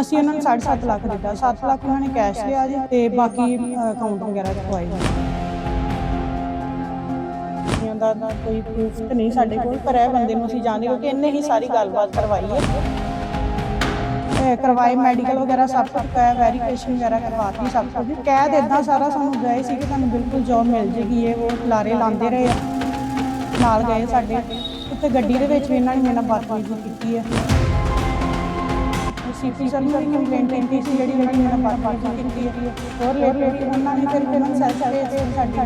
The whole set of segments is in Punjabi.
ਅਸੀਂ ਉਹਨਾਂ ਨੂੰ 7.5 ਲੱਖ ਦਿੱਤਾ। 7 ਲੱਖ ਉਹਨਾਂ ਨੇ ਕੈਸ਼ ਲਿਆ ਜੀ ਤੇ ਬਾਕੀ ਅਕਾਊਂਟ ਵਗੈਰਾ ਚੁਕਵਾਏ ਜੀ। ਦਾ ਕੋਈ ਪ੍ਰੂਫ ਤਾਂ ਨਹੀਂ ਸਾਡੇ ਕੋਲ, ਪਰ ਇਹ ਬੰਦੇ ਨੂੰ ਅਸੀਂ ਜਾਣਦੇ ਕਿਉਂਕਿ ਇਹਨੇ ਹੀ ਸਾਰੀ ਗੱਲਬਾਤ ਕਰਵਾਈ ਹੈ। ਕਰਵਾਏ ਮੈਡੀਕਲ ਵਗੈਰਾ ਸਭ ਕੁਝ ਕਰਾਇਆ ਵੈਰੀਫਿਕੇਸ਼ਨ ਵਗੈਰਾ ਕਰਵਾਤੀ ਸਭ ਕੁਝ ਕਹਿ ਦਿੱਤਾ ਸਾਰਾ ਸਾਨੂੰ ਗਏ ਸੀ ਕਿ ਤੁਹਾਨੂੰ ਬਿਲਕੁਲ ਜੌਬ ਮਿਲ ਜੇਗੀ, ਇਹ ਉਹ ਲਾਰੇ ਲਾਉਂਦੇ ਰਹੇ ਨਾਲ ਗਏ ਸਾਡੇ, ਉੱਥੇ ਗੱਡੀ ਦੇ ਵਿੱਚ ਵੀ ਇਹਨਾਂ ਨੇ ਮੇਰੇ ਨਾਲ ਬਾਤਚੀਤ ਕੀਤੀ ਹੈ। ਸੀਪੀ ਸਰ ਨੂੰ ਕੰਪਲੇਂਟ ਕੀਤੀ ਸੀ, ਜਿਹੜੀ ਜਿਹੜੀ ਮੇਰੇ ਨਾਲ ਬਾਤਚੀਤ ਕੀਤੀ ਹੈ। ਹੋਰ ਲੇਟ ਉਹਨਾਂ ਨੇ ਫਿਰ ਫਿਰ ਸੈਲਫ ਸਾਡੀ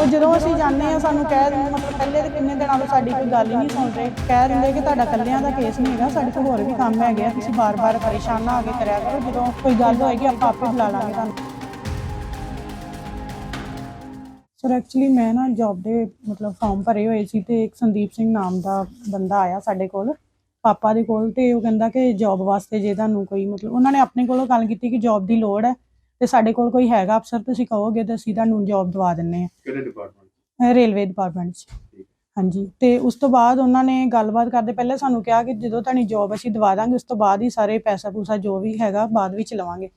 ਉਹ ਜਦੋਂ ਅਸੀਂ ਜਾਂਦੇ ਆ ਸਾਨੂੰ ਕਹਿ ਮਤਲਬ ਪਹਿਲੇ ਤੇ ਕਿੰਨੇ ਦਿਨਾਂ ਤੋਂ ਸਾਡੀ ਕੋਈ ਗੱਲ ਹੀ ਨਹੀਂ ਸੁਣ ਰਹੇ। ਕਹਿ ਦਿੰਦੇ ਕਿ ਤੁਹਾਡਾ ਕੱਲਿਆਂ ਦਾ ਕੇਸ ਨਹੀਂ ਹੈਗਾ, ਸਾਡੇ ਕੋਲ ਹੋਰ ਵੀ ਕੰਮ ਹੈਗੇ ਆ, ਤੁਸੀਂ ਬਾਰ-ਬਾਰ ਪਰੇਸ਼ਾਨ ਨਾ ਆ ਕੇ ਕਰਿਆ ਕਰੋ, ਜਦੋਂ ਕੋਈ ਗੱਲ ਹੋਏਗੀ, ਆਪਾਂ ਆਪੇ ਬੁਲਾ ਲਾਂਗੇ ਤੁਹਾਨੂੰ। ਸਰ ਐਕਚੁਅਲੀ ਮੈਂ ਨਾ ਜੌਬ ਦੇ ਮਤਲਬ ਫਾਰਮ ਭਰੇ ਹੋਏ ਸੀ ਤੇ ਇੱਕ ਸੰਦੀਪ ਸਿੰਘ ਨਾਮ ਦਾ ਬੰਦਾ ਆਇਆ ਸਾਡੇ ਕੋਲ। ਪਾਪਾ ਦੇ ਕੋਲ ਤੇ ਉਹ ਕਹਿੰਦਾ ਕਿ ਜੌਬ ਵਾਸਤੇ ਜੇ ਤੁਹਾਨੂੰ ਕੋਈ ਮਤਲਬ ਉਹਨਾਂ ਨੇ ਆਪਣੇ ਕੋਲੋਂ ਗੱਲ ਕੀਤੀ ਕਿ ਜੌਬ ਦੀ ਲੋੜ ਹੈ ਤੇ ਸਾਡੇ ਕੋਲ ਕੋਈ ਹੈਗਾ ਅਫਸਰ ਤੁਸੀਂ ਕਹੋਗੇ ਤਾਂ ਅਸੀਂ ਤੁਹਾਨੂੰ ਜੌਬ ਦਵਾ ਦਿੰਨੇ ਆ ਕਿਹੜੇ ਡਿਪਾਰਟਮੈਂਟ ਰੇਲਵੇ ਡਿਪਾਰਟਮੈਂਟ 'ਚ। ਹਾਂਜੀ ਤੇ ਉਸ ਤੋਂ ਬਾਅਦ ਉਹਨਾਂ ਨੇ ਗੱਲਬਾਤ ਕਰਦੇ ਪਹਿਲੇ ਸਾਨੂੰ ਕਿਹਾ ਕਿ ਜਦੋਂ ਤੁਹਾਡੀ ਜੌਬ ਅਸੀਂ ਦਵਾ ਦਾਂਗੇ ਉਸ ਤੋਂ ਬਾਅਦ ਹੀ ਸਾਰੇ ਪੈਸਾ ਪੂਸਾ ਜੋ ਵੀ ਹੈਗਾ ਬਾਅਦ ਵਿੱਚ ਲਵਾਂਗੇ।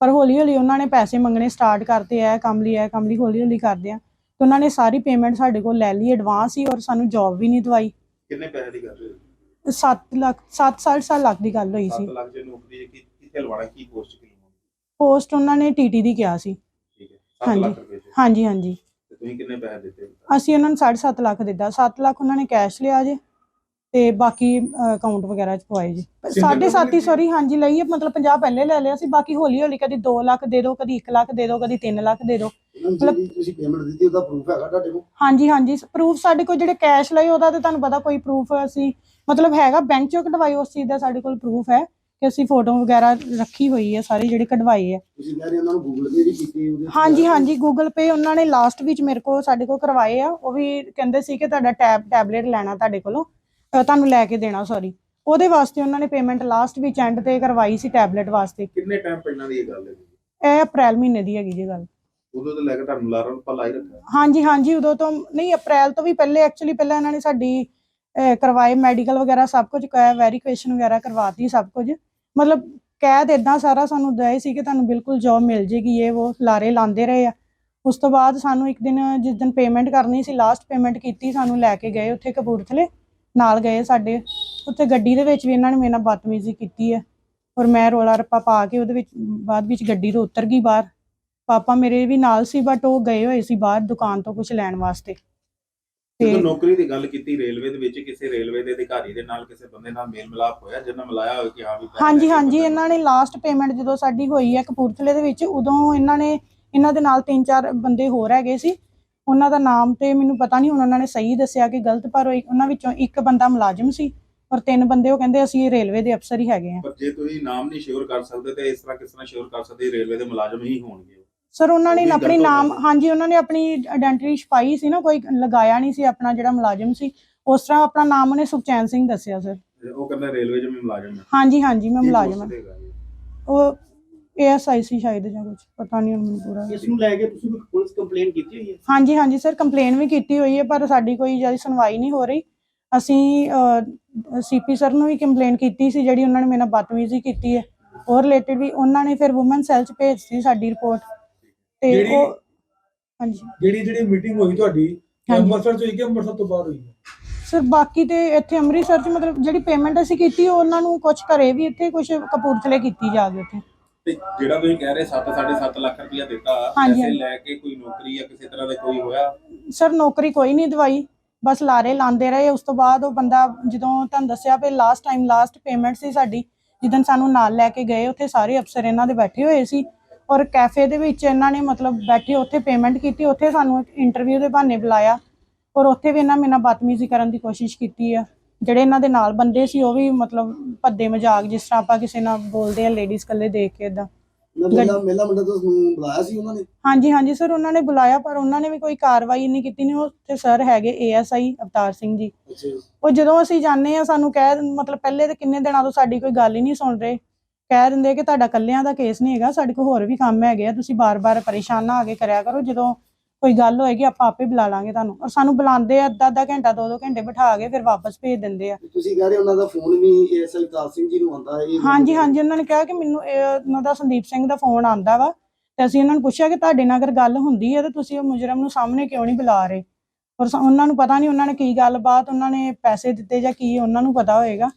ਪਰ ਹੌਲੀ ਹੌਲੀ ਉਹਨਾਂ ਨੇ ਪੈਸੇ ਮੰਗਣੇ ਸਟਾਰਟ ਕਰਤੇ ਐ ਕੰਮ ਲਈ ਐ ਕੰਮ ਲਈ ਹੌਲੀ ਹੌਲੀ ਕਰਦੇ ਆ। ਤੇ ਉਹਨਾਂ ਨੇ ਸਾਰੀ ਪੇਮੈਂਟ ਸਾਡੇ ਕੋਲ ਲੈ ਲਈ ਐਡਵਾਂਸ ਹੀ ਔਰ ਸਾਨੂੰ ਜੌਬ ਵੀ ਨਹੀਂ ਦਵਾਈ। ਕਿੰਨੇ ਪੈਸੇ ਦੀ ਕਰ ਰਹੇ ਹੋ 7 ਲੱਖ 7 7 ਲੱਖ ਦੀ ਗੱਲ ਹੋਈ ਸੀ। 7 ਲੱਖ ਜੇ ਨੌਕਰੀ ਹੈ, ਕਿ ਕਿੱਥੇ ਲਵਾਣਾ ਕੀ ਪੋਸਟ ਕਿ ਲਵਾਉਣੀ? ਪੋਸਟ ਉਹਨਾਂ ਨੇ ਟੀਟੀ ਦੀ ਕਿਹਾ ਸੀ। ਠੀਕ ਹੈ 7 ਹਾਂਜੀ। ਲੱਖ ਰੁਪਏ ਚ। ਹਾਂਜੀ ਹਾਂਜੀ। ਤੇ ਤੁਸੀਂ ਕਿੰਨੇ ਪੈਸੇ ਦਿੱਤੇ? ਅਸੀਂ ਉਹਨਾਂ ਨੂੰ 7.5 ਲੱਖ ਦਿੱਤਾ। 7 ਲੱਖ ਉਹਨਾਂ ਨੇ ਕੈਸ਼ ਲਿਆ ਜੇ ਤੇ ਬਾਕੀ ਅਕਾਊਂਟ ਵਗੈਰਾ ਚ ਪਵਾਏ ਜੀ। ਸਾਢੇ ਸੱਤ ਹੀ ਸੌਰੀ ਹਾਂਜੀ ਲਈਏ ਮਤਲਬ 50 ਪਹਿਲੇ ਲੈ ਲਿਆ ਸੀ ਬਾਕੀ ਹੌਲੀ ਹੌਲੀ ਕਦੀ 2 ਲੱਖ ਦੇ ਦਿਓ ਕਦੀ 1 ਲੱਖ ਦੇ ਦਿਓ ਕਦੀ 3 ਲੱਖ ਦੇ ਦਿਓ ਮਤਲਬ ਤੁਸੀਂ ਪੇਮੈਂਟ ਦਿੱਤੀ ਉਹਦਾ ਪ੍ਰੂਫ ਹੈਗਾ ਤੁਹਾਡੇ ਕੋਲ? ਹਾਂਜੀ ਹਾਂਜੀ। ਪ੍ਰੂਫ ਸਾਡੇ ਕੋਲ ਜਿਹੜੇ ਕੈਸ਼ ਲਏ ਉਹਦਾ ਤੇ ਤੁਹਾਨੂੰ ਪਤਾ ਕੋਈ ਪ੍ਰੂਫ ਅਸੀਂ ਮਤਲਬ ਹੈਗਾ ਬੈਂਕ ਚੋਂ ਕਢਵਾਈ ਉਸ ਚੀਜ਼ ਦਾ ਸਾਡੇ ਕੋਲ ਪ੍ਰੂਫ ਹੈ ਕਿ ਅਸੀਂ ਫੋਟੋ ਵਗੈਰਾ ਰੱਖੀ ਹੋਈ ਹੈ ਸਾਰੀ ਜਿਹੜੀ ਕਢਵਾਈ ਹੈ। ਤੁਸੀਂ ਕਹਿ ਰਹੇ ਉਹਨਾਂ ਨੂੰ ਗੂਗਲ ਪੇ ਵੀ ਕੀਤੀ ਉਹਦੇ ਹਾਂਜੀ ਹਾਂਜੀ ਗੂਗਲ ਪੇ ਉਹਨਾਂ ਨੇ ਲਾਸਟ ਵਿੱਚ ਮੇਰੇ ਕੋਲ ਸਾਡੇ ਕੋਲ ਕਰਵਾਏ ਆ। ਉਹ ਵੀ ਕਹਿੰਦੇ ਸੀ ਕਿ ਤੁਹਾਡਾ ਟੈਬ ਟੈਬਲੇਟ ਲੈਣਾ ਤੁਹਾਡੇ ਕੋਲੋਂ। ਅ, ਤੁਹਾਨੂੰ ਲੈ ਕੇ ਦੇਣਾ ਸੌਰੀ ਉਹਦੇ ਵਾਸਤੇ ਉਹਨਾਂ ਨੇ ਪੇਮੈਂਟ ਲਾਸਟ ਵਿੱਚ ਐਂਡ ਤੇ ਕਰਵਾਈ ਸੀ ਟੈਬਲੇਟ ਵਾਸਤੇ। ਕਿੰਨੇ ਟਾਈਮ ਪਹਿਲਾਂ ਦੀ ਇਹ ਗੱਲ ਹੈ? ਇਹ ਅਪ੍ਰੈਲ ਮਹੀਨੇ ਦੀ ਹੈਗੀ ਜੀ ਗੱਲ। ਉਦੋਂ ਤੋਂ ਲੈ ਕੇ ਤੁਹਾਨੂੰ ਲਾਰਨ ਪਾ ਹੀ ਰੱਖਿਆ। ਹਾਂਜੀ ਹਾਂਜੀ ਉਦੋਂ ਤੋਂ ਨਹੀਂ ਅਪ੍ਰੈਲ ਤੋਂ ਵੀ ਪਹਿਲੇ ਐਕਚੁਅਲੀ ਪਹਿਲਾਂ ਇਹਨਾਂ ਨੇ ਸਾਡੀ ਕਰਵਾਏ ਮੈਡੀਕਲ ਵਗੈਰਾ ਸਭ ਕੁਝ ਕਰਾਇਆ ਵੈਰੀਫਿਕੇਸ਼ਨ ਵਗੈਰਾ ਕਰਵਾਤੀ ਸਭ ਕੁਝ। ਮਤਲਬ ਕਹਿ ਤੇ ਇਦਾਂ ਸਾਰਾ ਸਾਨੂੰ ਦਏ ਸੀ ਕਿ ਤੁਹਾਨੂੰ ਬਿਲਕੁਲ ਜੌਬ ਮਿਲ ਜੇਗੀ, ਇਹ ਉਹ ਲਾਰੇ ਲਾਉਂਦੇ ਰਹੇ ਆ। ਉਸ ਤੋਂ ਬਾਅਦ ਸਾਨੂੰ ਇੱਕ ਦਿਨ ਜਿਸ ਦਿਨ ਪੇਮੈਂਟ ਕਰਨੀ ਸੀ ਲਾਸਟ ਪੇਮੈਂਟ ਕੀਤੀ ਸਾਨੂੰ ਲੈ ਕੇ ਗਏ ਉੱਥੇ ਕਪੂਰਥਲੇ। ਨਾਲ ਗਏ ਸਾਡੇ, ਉੱਥੇ ਗੱਡੀ ਦੇ ਵਿੱਚ ਵੀ ਇਹਨਾਂ ਨੇ ਮੇਰੇ ਨਾਲ ਬਦਤਮੀਜ਼ੀ ਕੀਤੀ ਹੈ। ਔਰ ਮੈਂ ਰੋਲਾ ਰੱਪਾ ਪਾ ਕੇ ਉਹਦੇ ਵਿੱਚ, ਬਾਅਦ ਵਿੱਚ ਗੱਡੀ ਤੋਂ ਉਤਰ ਗਈ ਬਾਹਰ। ਪਾਪਾ ਮੇਰੇ ਵੀ ਨਾਲ ਸੀ ਬਟ ਉਹ ਗਏ ਹੋਏ ਸੀ ਬਾਹਰ ਦੁਕਾਨ ਤੋਂ ਕੁਝ ਲੈਣ ਵਾਸਤੇ। ਜਦੋਂ ਨੌਕਰੀ ਦੀ ਗੱਲ ਕੀਤੀ ਰੇਲਵੇ ਦੇ ਵਿੱਚ ਕਿਸੇ ਰੇਲਵੇ ਦੇ ਅਧਿਕਾਰੀ ਦੇ ਨਾਲ ਕਿਸੇ ਬੰਦੇ ਨਾਲ ਮੇਲ ਮਿਲਾਪ ਹੋਇਆ ਜਿਹਨਾਂ ਮਿਲਾਇਆ ਹੋਵੇ ਕਿ ਹਾਂ ਵੀ ਹਾਂਜੀ ਹਾਂਜੀ ਇਹਨਾਂ ਨੇ ਲਾਸਟ ਪੇਮੈਂਟ ਜਦੋਂ ਸਾਡੀ ਹੋਈ ਹੈ ਕਪੂਰਥਲੇ ਦੇ ਵਿੱਚ ਉਦੋਂ ਇਹਨਾਂ ਨੇ ਇਹਨਾਂ ਦੇ ਨਾਲ ਤਿੰਨ ਚਾਰ ਬੰਦੇ ਹੋਰ ਹੈਗੇ ਸੀ। ਉਹਨਾਂ ਦਾ ਨਾਮ ਤੇ ਮੈਨੂੰ ਪਤਾ ਨਹੀਂ ਹੁਣ ਉਹਨਾਂ ਨੇ ਸਹੀ ਦੱਸਿਆ ਕਿ ਗਲਤ ਪਰ ਉਹਨਾਂ ਵਿੱਚੋਂ ਇੱਕ ਬੰਦਾ ਮੁਲਾਜ਼ਮ ਸੀ ਔਰ ਤਿੰਨ ਬੰਦੇ ਉਹ ਕਹਿੰਦੇ ਅਸੀਂ ਰੇਲਵੇ ਦੇ ਅਫਸਰ ਹੀ ਹੈਗੇ ਆ ਪਰ ਜੇ ਤੁਸੀਂ ਨਾਮ ਨਹੀਂ ਸ਼ੇਅਰ ਕਰ ਸਕਦੇ ਤੇ ਇਸ ਤਰ੍ਹਾਂ ਕਿਸ ਤਰ੍ਹਾਂ ਸ਼ੇਅਰ ਕਰ ਸਕਦੇ ਰੇਲਵੇ ਦੇ ਮੁਲਾਜ਼ਮ ਹੀ ਹੋਣਗੇ ਸਰ ਉਹਨਾਂ ਨੇ ਆਪਣੀ ਨਾਮ। ਹਾਂਜੀ ਉਹਨਾਂ ਨੇ ਆਪਣੀ ਆਇਡੈਂਟੀ ਛਪਾਈ ਸੀ ਨਾ ਕੋਈ ਲਗਾਇਆ ਨਹੀਂ ਸੀ ਆਪਣਾ ਜਿਹੜਾ ਮੁਲਾਜ਼ਮ ਸੀ। ਉਸ ਤਰ੍ਹਾਂ ਆਪਣਾ ਨਾਮ ਉਹਨੇ ਸੁਖਚੈਨ ਸਿੰਘ ਦੱਸਿਆ ਸਰ ਉਹ ਕਹਿੰਦਾ ਰੇਲਵੇ 'ਚ ਵੀ ਮੁਲਾਜ਼ਮ ਹੈ। ਹਾਂਜੀ ਹਾਂਜੀ ਮੈਂ ਮੁਲਾਜ਼ਮ ਹਾਂ? ਉਹ ਏਐਸਆਈ ਸੀ ਸ਼ਾਇਦ ਜਾਂ ਕੁਝ ਪਤਾ ਨਹੀਂ ਹੁਣ ਮੈਨੂੰ ਪੂਰਾ ਇਸ ਨੂੰ ਲੈ ਕੇ ਤੁਸੀਂ ਕੋਈ ਪੁਲਿਸ ਕੰਪਲੇਂਟ ਕੀਤੀ ਹੋਈ ਹੈ? ਹਾਂਜੀ ਹਾਂਜੀ ਸਰ ਕੰਪਲੇਨ ਵੀ ਕੀਤੀ ਹੋਈ ਹੈ ਪਰ ਸਾਡੀ ਕੋਈ ਜ਼ਿਆਦਾ ਸੁਣਵਾਈ ਨਹੀਂ ਹੋ ਰਹੀ। ਅਸੀਂ ਸੀਪੀ ਸਰ ਨੂੰ ਵੀ ਕੰਪਲੇਨ ਕੀਤੀ ਸੀ ਜਿਹੜੀ ਉਹਨਾਂ ਨੇ ਮੇਰੇ ਨਾਲ ਬਦਤਮੀਜ਼ੀ ਕੀਤੀ ਹੈ। ਉਹ ਰਿਲੇਟਡ ਵੀ ਉਹਨਾਂ ਨੇ ਫਿਰ ਔਮਨ ਸੈਲ ਚ ਭੇਜਤੀ ਸਾਡੀ ਰਿਪੋਰਟ ਤੇ ਜਿਹੜੀ- ਉਹ ਹਾਂਜੀ ਜਿਹੜੀ ਜਿਹੜੀ ਮੀਟਿੰਗ ਹੋਈ ਤੁਹਾਡੀ ਇਹ ਹਾਂਜੀ। ਅੰਮ੍ਰਿਤਸਰ ਚ ਹੋਈ ਕਿ ਅੰਮ੍ਰਿਤਸਰ ਤੋਂ ਬਾਹਰ ਹੋਈ ਹੈ? ਸਰ ਬਾਕੀ ਤੇ ਇੱਥੇ ਅੰਮ੍ਰਿਤਸਰ ਚ ਮਤਲਬ ਜਿਹੜੀ ਪੇਮੈਂਟ ਅਸੀਂ ਕੀਤੀ ਉਹ ਉਹਨਾਂ ਨੂੰ ਕੁਝ ਘਰੇ ਵੀ ਇੱਥੇ ਕੁਝ ਕਪੂਰਥਲੇ ਕੀਤੀ ਜਾ ਕੇ ਉੱਥੇ ਤੇ ਜਿਹੜਾ ਤੁਸੀਂ ਕਹਿ ਰਹੇ 7 7.5 ਲੱਖ ਰੁਪਇਆ ਦਿੱਤਾ ਹਾਂਜੀ, ਪੈਸੇ ਹਾਂਜੀ। ਲੈ ਕੇ ਕੋਈ ਨੌਕਰੀ ਜਾਂ ਕਿਸੇ ਤਰ੍ਹਾਂ ਦਾ ਕੋਈ ਹੋਇਆ ਸਰ ਨੌਕਰੀ ਕੋਈ ਨਹੀਂ ਦਵਾਈ ਬਸ ਲਾਰੇ ਲਾਉਂਦੇ ਰਹੇ ਉਸ ਤੋਂ ਬਾਅਦ ਉਹ ਬੰਦਾ ਜਦੋਂ ਤੁਹਾਨੂੰ ਦੱਸਿਆ ਵੀ ਲਾਸਟ ਟਾਈਮ ਲਾਸਟ ਪੇਮੈਂਟ ਸੀ ਸਾਡੀ ਜਿੱਦਣ ਸਾਨੂੰ ਨਾਲ ਲੈ ਕੇ ਗਏ ਉੱਥੇ ਸਾਰੇ ਅਫਸਰ ਇਹਨਾਂ ਦੇ ਬੈਠੇ ਹੋਏ ਸੀ ਔਰ ਕੈਫੇ ਦੇ ਵਿੱਚ ਇਹਨਾਂ ਨੇ ਮਤਲਬ ਬੈਠੇ ਉੱਥੇ ਪੇਮੈਂਟ ਕੀਤੀ ਉੱਥੇ ਸਾਨੂੰ ਇੰਟਰਵਿਊ ਦੇ ਬਹਾਨੇ ਬੁਲਾਇਆ। ਔਰ ਉੱਥੇ ਵੀ ਇਹਨਾਂ ਮੇਰੇ ਨਾਲ ਬਦਤਮੀਜ਼ੀ ਕਰਨ ਦੀ ਕੋਸ਼ਿਸ਼ ਕੀਤੀ ਆ। ਜਿਹੜੇ ਇਹਨਾਂ ਦੇ ਨਾਲ ਬੰਦੇ ਸੀ ਉਹ ਵੀ ਮਤਲਬ ਭੱਦੇ ਮਜ਼ਾਕ ਜਿਸ ਤਰ੍ਹਾਂ ਆਪਾਂ ਕਿਸੇ ਨਾਲ ਬੋਲਦੇ ਆ ਲੇਡੀਜ਼ ਕੱਲੇ ਦੇਖ ਕੇ ਇਦਾਂ ਮੇਲਾ ਮੇਲਾ ਮੰਡਾ ਤੋਂ ਬੁਲਾਇਆ ਸੀ ਉਹਨਾਂ ਨੇ? ਹਾਂਜੀ ਹਾਂਜੀ ਸਰ ਉਹਨਾਂ ਨੇ ਬੁਲਾਇਆ ਪਰ ਉਹਨਾਂ ਨੇ ਵੀ ਕੋਈ ਕਾਰਵਾਈ ਨਹੀਂ ਕੀਤੀ ਨਹੀਂ ਉੱਥੇ ਸਰ ਹੈਗੇ ਏਐਸਆਈ ਅਵਤਾਰ ਸਿੰਘ ਜੀ। ਉਹ ਜਦੋਂ ਅਸੀਂ ਜਾਂਦੇ ਆ ਸਾਨੂੰ ਕਹਿ ਮਤਲਬ ਪਹਿਲੇ ਤੇ ਕਿੰਨੇ ਦਿਨਾਂ ਤੋਂ ਸਾਡੀ ਕੋਈ ਗੱਲ ਹੀ ਨਹੀਂ ਸੁਣ ਰਹੇ। ਕਹਿ ਦਿੰਦੇ ਕਿ ਤੁਹਾਡਾ ਕੱਲਿਆਂ ਦਾ ਕੇਸ ਨਹੀਂ ਹੈਗਾ ਸਾਡੇ ਕੋਲ ਹੋਰ ਵੀ ਕੰਮ ਹੈਗੇ ਆ ਤੁਸੀਂ ਬਾਰ-ਬਾਰ ਪਰੇਸ਼ਾਨ ਨਾ ਆ ਕੇ ਕਰਿਆ ਕਰੋ ਜਦੋਂ ਕੋਈ ਗੱਲ ਹੋਏਗੀ ਆਪਾਂ ਆਪੇ ਬੁਲਾ ਲਾਂਗੇ ਤੁਹਾਨੂੰ। ਔਰ ਸਾਨੂੰ ਬੁਲਾਉਂਦੇ ਆ ਅੱਧਾ ਅੱਧਾ ਘੰਟਾ ਦੋ ਦੋ ਘੰਟੇ ਬਿਠਾ ਕੇ ਫਿਰ ਵਾਪਸ ਭੇਜ ਦਿੰਦੇ ਆ। ਤੁਸੀਂ ਕਹਿ ਰਹੇ ਉਹਨਾਂ ਦਾ ਫੋਨ ਵੀ ਏਐਸਆਈ ਅਵਤਾਰ ਸਿੰਘ ਜੀ ਨੂੰ ਆਉਂਦਾ ਹੈ ਹਾਂਜੀ ਹਾਂਜੀ ਉਹਨਾਂ ਨੇ ਕਿਹਾ ਕਿ ਮੈਨੂੰ ਇਹ ਉਹਨਾਂ ਦਾ ਸੰਦੀਪ ਸਿੰਘ ਦਾ ਫੋਨ ਆਂਦਾ ਵਾ ਤੇ ਅਸੀਂ ਉਹਨਾਂ ਨੂੰ ਪੁੱਛਿਆ ਕਿ ਤੁਹਾਡੇ ਨਾਲ ਅਗਰ ਗੱਲ ਹੁੰਦੀ ਹੈ ਤੇ ਤੁਸੀਂ ਉਹ ਮੁਜਰਮ ਨੂੰ ਸਾਹਮਣੇ ਕਿਉਂ ਨਹੀਂ ਬੁਲਾ ਰਹੇ? ਪਰ ਉਹਨਾਂ ਨੂੰ ਪਤਾ ਨਹੀਂ ਉਹਨਾਂ ਨੇ ਕੀ ਗੱਲਬਾਤ ਉਹਨਾਂ ਨੇ ਪੈਸੇ ਦਿੱਤੇ ਜਾਂ ਕੀ ਉਹਨਾਂ ਨੂੰ ਪਤਾ ਹੋਏਗਾ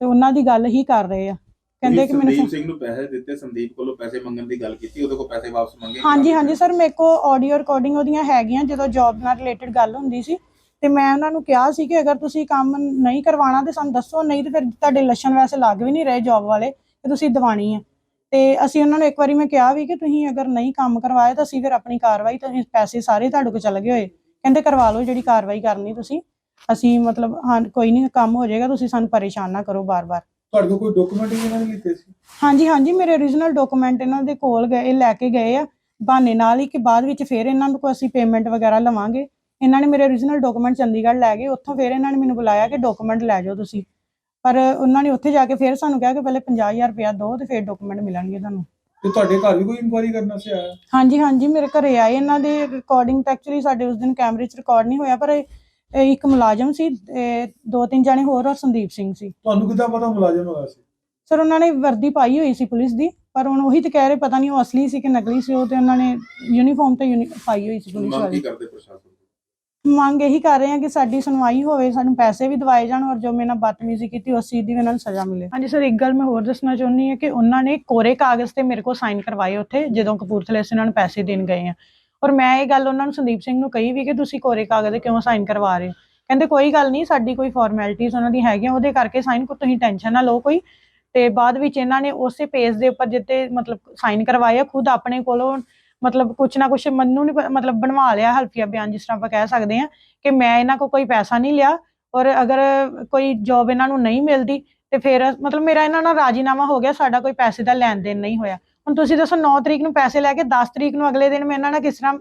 ਤੇ ਉਹਨਾਂ ਦੀ ਗੱਲ ਹੀ ਕਰ ਰਹੇ ਆ। ਕਹਿੰਦੇ ਕਿ ਮੈਨੂੰ ਸੰਦੀਪ ਸਿੰਘ ਨੂੰ ਪੈਸੇ ਦਿੱਤੇ ਸੰਦੀਪ ਕੋਲੋਂ ਪੈਸੇ ਮੰਗਣ ਦੀ ਗੱਲ ਕੀਤੀ ਉਹਦੇ ਕੋਲ ਪੈਸੇ ਵਾਪਸ ਮੰਗੇ? ਹਾਂਜੀ ਹਾਂਜੀ ਸਰ ਮੇਰੇ ਕੋ ਆਡੀਓ ਰਿਕਾਰਡਿੰਗ ਉਹਦੀਆਂ ਹੈਗੀਆਂ ਜਦੋਂ ਜੌਬ ਨਾਲ ਰਿਲੇਟਡ ਗੱਲ ਹੁੰਦੀ ਸੀ ਤੇ ਮੈਂ ਉਹਨਾਂ ਨੂੰ ਕਿਹਾ ਸੀ ਕਿ ਅਗਰ ਤੁਸੀਂ ਕੰਮ ਨਹੀਂ ਕਰਵਾਉਣਾ ਤੇ ਸਾਨੂੰ ਦੱਸੋ ਨਹੀਂ ਤੇ ਫਿਰ ਤੁਹਾਡੇ ਲੱਛਣ ਵੈਸੇ ਲੱਗ ਵੀ ਨਹੀਂ ਰਹੇ ਜੌਬ ਵਾਲੇ ਤੇ ਤੁਸੀਂ ਦਿਵਾਣੀ ਹੈ ਤੇ ਅਸੀਂ ਉਹਨਾਂ ਨੂੰ ਇੱਕ ਵਾਰੀ ਮੈਂ ਕਿਹਾ ਵੀ ਕਿ ਤੁਸੀਂ ਅਗਰ ਨਹੀਂ ਕੰਮ ਕਰਵਾਏ ਤਾਂ ਅਸੀਂ ਫਿਰ ਆਪਣੀ ਕਾਰਵਾਈ ਤਾਂ ਪੈਸੇ ਸਾਰੇ ਤੁਹਾਡੇ ਕੋਲ ਚਲੇ ਗਏ ਹੋਏ। ਕਹਿੰਦੇ ਕਰਵਾ ਲਓ ਜਿਹੜੀ ਕਾਰਵਾਈ ਕਰਨੀ ਤੁਸੀਂ। ਅਸੀਂ ਮਤਲਬ ਹਾਂ ਕੋਈ ਨਹੀਂ ਕੰਮ ਹੋ ਜਾਏਗਾ ਤੁਸੀਂ ਸਾਨੂੰ ਪਰੇਸ਼ਾਨ ਨਾ ਕਰੋ ਬਾਰ-ਬਾਰ। ਤੁਹਾਡੇ ਕੋਲ ਕੋਈ ਡਾਕੂਮੈਂਟ ਇਹਨਾਂ ਨੇ ਲਿੱਤੇ ਸੀ? ਹਾਂਜੀ ਹਾਂਜੀ ਮੇਰੇ origignal ਡਾਕੂਮੈਂਟ ਇਹਨਾਂ ਦੇ ਕੋਲ ਗਏ ਲੈ ਕੇ ਗਏ ਆ। ਬਹਾਨੇ ਨਾਲ ਹੀ ਕਿ ਬਾਅਦ ਵਿੱਚ ਫਿਰ ਇਹਨਾਂ ਨੂੰ ਕੋਈ ਅਸੀਂ ਪੇਮੈਂਟ ਵਗੈਰਾ ਲਵਾਂਗੇ। ਇਹਨਾਂ ਨੇ ਮੇਰੇ origignal ਡਾਕੂਮੈਂਟ ਚੰਡੀਗੜ੍ਹ ਲੈ ਗਏ ਉੱਥੋਂ ਫਿਰ ਇਹਨਾਂ ਨੇ ਮੈਨੂੰ ਬੁਲਾਇਆ ਕਿ ਡਾਕੂਮੈਂਟ ਲੈ ਜਾਓ ਤੁਸੀਂ। ਪਰ ਉਹਨਾਂ ਨੇ ਉੱਥੇ ਜਾ ਕੇ ਫਿਰ ਸਾਨੂੰ ਕਿਹਾ ਕਿ ਪਹਿਲੇ 50000 ਰੁਪਇਆ ਦਿਓ ਤੇ ਫਿਰ ਡਾਕੂਮੈਂਟ ਮਿਲਣਗੇ ਤੁਹਾਨੂੰ। ਤੇ ਤੁਹਾਡੇ ਘਰ ਵੀ ਕੋਈ ਇਨਕੁਆਇਰੀ ਕਰਨ ਵਾਸਤੇ ਆਇਆ? ਹਾਂਜੀ ਹਾਂਜੀ ਮੇਰੇ ਘਰੇ ਆਏ ਇਹਨਾਂ ਦੇ ਰਿਕਾਰਡਿੰਗ ਤਾਂ ਐਕਚੁਅਲੀ ਸਾਡੇ ਉਸ ਦਿਨ ਕੈਮਰੇ 'ਚ ਰਿਕਾਰਡ ਨਹੀਂ ਹੋਇਆ ਪਰ ਇਹ- ਇੱਕ ਮੁਲਾਜ਼ਮ ਸੀ ਇਹ ਦੋ ਤਿੰਨ ਜਾਣੇ ਹੋਰ ਔਰ ਸੰਦੀਪ ਸਿੰਘ ਸੀ। ਤੁਹਾਨੂੰ ਕਿੱਦਾਂ ਪਤਾ ਮੁਲਾਜ਼ਮ ਹੋਇਆ ਸੀ? ਸਰ ਉਹਨਾਂ ਨੇ ਵਰਦੀ ਪਾਈ ਹੋਈ ਸੀ ਪੁਲਿਸ ਦੀ ਪਰ ਹੁਣ ਉਹੀ ਤੇ ਕਹਿ ਰਹੇ ਪਤਾ ਨਹੀਂ ਉਹ ਅਸਲੀ ਸੀ ਕਿ ਨਕਲੀ ਸੀ ਉਹ ਤੇ ਉਹਨਾਂ ਨੇ ਯੂਨੀਫਾਰਮ ਤੇ ਯੂਨੀ ਪਾਈ ਹੋਈ ਸੀ ਪੁਲਿਸ ਮੰਗ ਕੀ ਵਾਲੀ ਕਰਦੇ ਪ੍ਰਸ਼ਾਸਨ ਤੋਂ? ਮੰਗ ਇਹੀ ਕਰ ਰਹੇ ਹਾਂ ਕਿ ਸਾਡੀ ਸੁਣਵਾਈ ਹੋਵੇ ਸਾਨੂੰ ਪੈਸੇ ਵੀ ਦਿਵਾਏ ਜਾਣ ਔਰ ਜੋ ਮੇਰੇ ਨਾਲ ਬਦਤਮੀਜ਼ੀ ਕੀਤੀ ਉਸ ਚੀਜ਼ ਦੀ ਵੀ ਉਹਨਾਂ ਨੂੰ ਸਜ਼ਾ ਮਿਲੇ। ਹਾਂਜੀ ਸਰ ਇੱਕ ਗੱਲ ਮੈਂ ਹੋਰ ਦੱਸਣਾ ਚਾਹੁੰਦੀ ਹਾਂ ਕਿ ਉਹਨਾਂ ਨੇ ਕੋਰੇ ਕਾਗਜ਼ ਤੇ ਮੇਰੇ ਕੋਲ ਸਾਈਨ ਕਰਵਾਏ ਉੱਥੇ ਜਦੋਂ ਕਪੂਰਥਲੇ ਅਸੀਂ ਉਹਨਾਂ ਨੂੰ ਪੈਸੇ ਦੇਣ ਗਏ ਆ ਔਰ ਮੈਂ ਇਹ ਗੱਲ ਉਹਨਾਂ ਨੂੰ ਸੰਦੀਪ ਸਿੰਘ ਨੂੰ ਕਹੀ ਵੀ ਕਿ ਤੁਸੀਂ ਕੋਰੇ ਕਾਗਜ਼ ਕਿਉਂ ਸਾਈਨ ਕਰਵਾ ਰਹੇ ਹੋ? ਕਹਿੰਦੇ ਕੋਈ ਗੱਲ ਨਹੀਂ, ਸਾਡੀ ਕੋਈ ਫਾਰਮੈਲਿਟੀਜ਼ ਉਹਨਾਂ ਦੀ ਹੈਗੀਆਂ, ਉਹਦੇ ਕਰਕੇ ਸਾਈਨ ਕੋ, ਤੁਸੀਂ ਟੈਨਸ਼ਨ ਨਾ ਲਓ ਕੋਈ। ਤੇ ਬਾਅਦ ਵਿੱਚ ਇਹਨਾਂ ਨੇ ਉਸੇ ਪੇਜ ਦੇ ਉੱਪਰ ਜਿੱਤੇ ਮਤਲਬ ਸਾਈਨ ਕਰਵਾਏ, ਖੁਦ ਆਪਣੇ ਕੋਲੋਂ ਮਤਲਬ ਕੁਛ ਨਾ ਕੁਛ ਮੈਨੂੰ ਨਹੀਂ ਮਤਲਬ ਬਣਵਾ ਲਿਆ ਹਲਫੀਆ ਬਿਆਨ, ਜਿਸ ਤਰ੍ਹਾਂ ਆਪਾਂ ਕਹਿ ਸਕਦੇ ਹਾਂ ਕਿ ਮੈਂ ਇਹਨਾਂ ਕੋਲ ਕੋਈ ਪੈਸਾ ਨਹੀਂ ਲਿਆ ਔਰ ਅਗਰ ਕੋਈ ਜੌਬ ਇਹਨਾਂ ਨੂੰ ਨਹੀਂ ਮਿਲਦੀ ਤੇ ਫਿਰ ਮਤਲਬ ਮੇਰਾ ਇਹਨਾਂ ਨਾਲ ਰਾਜੀਨਾਮਾ ਹੋ ਗਿਆ, ਸਾਡਾ ਕੋਈ ਪੈਸੇ ਦਾ ਲੈਣ ਦੇਣ ਨਹੀਂ ਹੋਇਆ। ਹੁਣ ਤੁਸੀਂ ਦੱਸੋ 9 ਤਰੀਕ ਨੂੰ ਪੈਸੇ ਲੈ ਕੇ 10 ਤਰੀਕ ਨੂੰ ਅਗਲੇ ਦਿਨ ਮੈਂ ਇਹਨਾਂ ਨਾਲ ਕਿਸ ਤਰ੍ਹਾਂ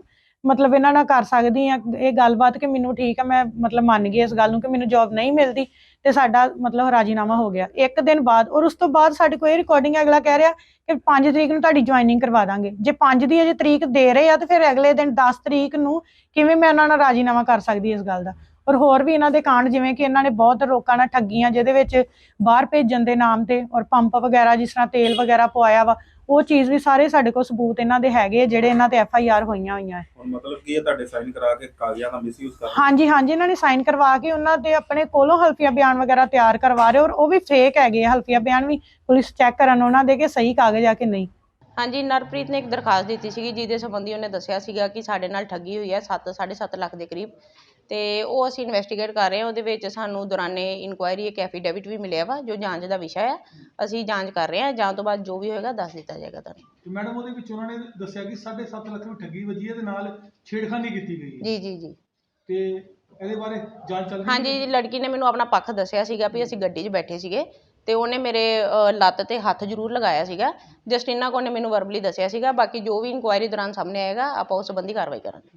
ਮਤਲਬ ਇਹਨਾਂ ਨਾਲ ਕਰ ਸਕਦੀ ਆ ਇਹ ਗੱਲਬਾਤ ਕਿ ਮੈਨੂੰ ਠੀਕ ਆ, ਮੈਂ ਮਤਲਬ ਮੰਨ ਗਈ ਇਸ ਗੱਲ ਨੂੰ ਕਿ ਮੈਨੂੰ ਜੌਬ ਨਹੀਂ ਮਿਲਦੀ ਤੇ ਸਾਡਾ ਮਤਲਬ ਰਾਜੀਨਾਮਾ ਹੋ ਗਿਆ। ਇੱਕ ਦਿਨ ਬਾਅਦ ਔਰ ਉਸ ਤੋਂ ਬਾਅਦ ਸਾਡੇ ਕੋਲ ਇਹ ਰਿਕਾਰਡਿੰਗ ਅਗਲਾ ਕਹਿ ਰਿਹਾ ਕਿ 5 ਤਰੀਕ ਨੂੰ ਤੁਹਾਡੀ ਜੁਆਇਨਿੰਗ ਕਰਵਾ ਦਾਂਗੇ। ਜੇ 5 ਦੀ ਅਜੇ ਤਰੀਕ ਦੇ ਰਹੇ ਆ ਤੇ ਫਿਰ ਅਗਲੇ ਦਿਨ 10 ਤਰੀਕ ਨੂੰ ਕਿਵੇਂ ਮੈਂ ਉਹਨਾਂ ਨਾਲ ਰਾਜੀਨਾਮਾ ਕਰ ਸਕਦੀ ਇਸ ਗੱਲ ਦਾ? ਔਰ ਹੋਰ ਵੀ ਇਹਨਾਂ ਦੇ ਕਾਂਡ ਜਿਵੇਂ ਕਿ ਇਹਨਾਂ ਨੇ ਬਹੁਤ ਲੋਕਾਂ ਨਾਲ ਠੱਗੀਆਂ, ਜਿਹਦੇ ਵਿੱਚ ਬਾਹਰ ਭੇਜਣ ਦੇ ਨਾਮ ਤੇ ਔਰ ਪੰਪ ਵਗੈਰਾ ਜਿਸ ਤਰ੍ਹਾਂ ਤੇਲ ਵਗੈਰਾ ਪਵਾਇਆ ਵਾ ਉਹ ਚੀਜ਼ ਵੀ ਸਾਰੇ ਸਾਡੇ ਕੋਲ ਸਬੂਤ ਇਹਨਾਂ ਦੇ ਹੈਗੇ ਜਿਹੜੇ ਇਹਨਾਂ ਤੇ ਐਫ ਆਈ ਆਰ ਹੋਈਆਂ ਹੋਈਆਂ। ਹੈ। ਹੁਣ ਮਤਲਬ ਕੀ ਹੈ ਤੁਹਾਡੇ ਸਾਈਨ ਕਰਾ ਕੇ ਕਾਗਜ਼ਾਂ ਦਾ ਮਿਸਯੂਜ਼ ਕਰ ਹਾਂਜੀ ਹਾਂਜੀ ਇਹਨਾਂ ਨੇ ਸਾਈਨ ਕਰਵਾ ਕੇ ਉਹਨਾਂ ਦੇ ਆਪਣੇ ਕੋਲੋਂ ਹਲਫੀਆ ਬਿਆਨ ਵਗੈਰਾ ਤਿਆਰ ਕਰਵਾ ਰਹੇ ਔਰ ਉਹ ਵੀ ਫੇਕ ਹੈਗੇ ਆ ਹਲਫੀਆ ਬਿਆਨ ਵੀ। ਪੁਲਿਸ ਚੈੱਕ ਕਰਨ ਉਹਨਾਂ ਦੇ ਕਿ ਸਹੀ ਕਾਗਜ਼ ਆ ਕਿ ਨਹੀਂ। ਹਾਂਜੀ ਨਰਪ੍ਰੀਤ ਨੇ ਇੱਕ ਦਰਖਾਸਤ ਦਿੱਤੀ ਸੀਗੀ ਜਿਹਦੇ ਸੰਬੰਧੀ ਉਹਨੇ ਦੱਸਿਆ ਸੀਗਾ ਕਿ ਸਾਡੇ ਨਾਲ ਠੱਗੀ ਹੋਈ ਹੈ 7 7.5 ਲੱਖ ਦੇ ਕਰੀਬ। ਤੇ ਉਹ ਅਸੀਂ ਇਨਵੈਸਟੀਗੇਟ ਕਰ ਰਹੇ ਹਾਂ ਉਹਦੇ ਵਿੱਚ ਸਾਨੂੰ ਦੌਰਾਨੇ ਇਨਕੁਆਇਰੀ ਇੱਕ ਐਫੀਡੇਵਿਟ ਵੀ ਮਿਲਿਆ ਵਾ ਜੋ ਜਾਂਚ ਦਾ ਵਿਸ਼ਾ ਹੈ ਅਸੀਂ ਜਾਂਚ ਕਰ ਰਹੇ ਹਾਂ ਜਾਂਚ ਤੋਂ ਬਾਅਦ ਜੋ ਵੀ ਹੋਏਗਾ ਦੱਸ ਦਿੱਤਾ ਜਾਏਗਾ ਤੁਹਾਨੂੰ। ਤੇ ਮੈਡਮ ਉਹਦੇ ਵਿੱਚ ਉਹਨਾਂ ਨੇ ਦੱਸਿਆ ਕਿ 7.5 ਲੱਖ ਨੂੰ ਠੱਗੀ ਵੱਜੀ ਹੈ ਤੇ ਨਾਲ ਛੇੜਖਾਨੀ ਕੀਤੀ ਗਈ ਹੈ। ਜੀ ਜੀ ਜੀ। ਤੇ ਇਹਦੇ ਬਾਰੇ ਜਾਂਚ ਚੱਲ ਰਹੀ ਹੈ? ਹਾਂਜੀ ਲੜਕੀ ਨੇ ਮੈਨੂੰ ਆਪਣਾ ਪੱਖ ਦੱਸਿਆ ਸੀਗਾ ਵੀ ਅਸੀਂ ਗੱਡੀ 'ਚ ਬੈਠੇ ਸੀਗੇ ਤੇ ਉਹਨੇ ਮੇਰੇ ਅ, ਲੱਤ ਤੇ ਹੱਥ ਜ਼ਰੂਰ ਲਗਾਇਆ ਸੀਗਾ। ਜਸਟ ਇੰਨਾ ਕੋ ਨੇ ਮੈਨੂੰ ਵਰਬਲੀ ਦੱਸਿਆ ਸੀਗਾ ਬਾਕੀ ਜੋ ਵੀ ਇਨਕੁਆਇਰੀ ਦੌਰਾਨ ਸਾਹਮਣੇ ਆਏਗਾ ਆਪਾਂ ਉਸ ਸੰਬੰਧੀ ਕਾਰਵਾਈ ਕਰਾਂਗੇ।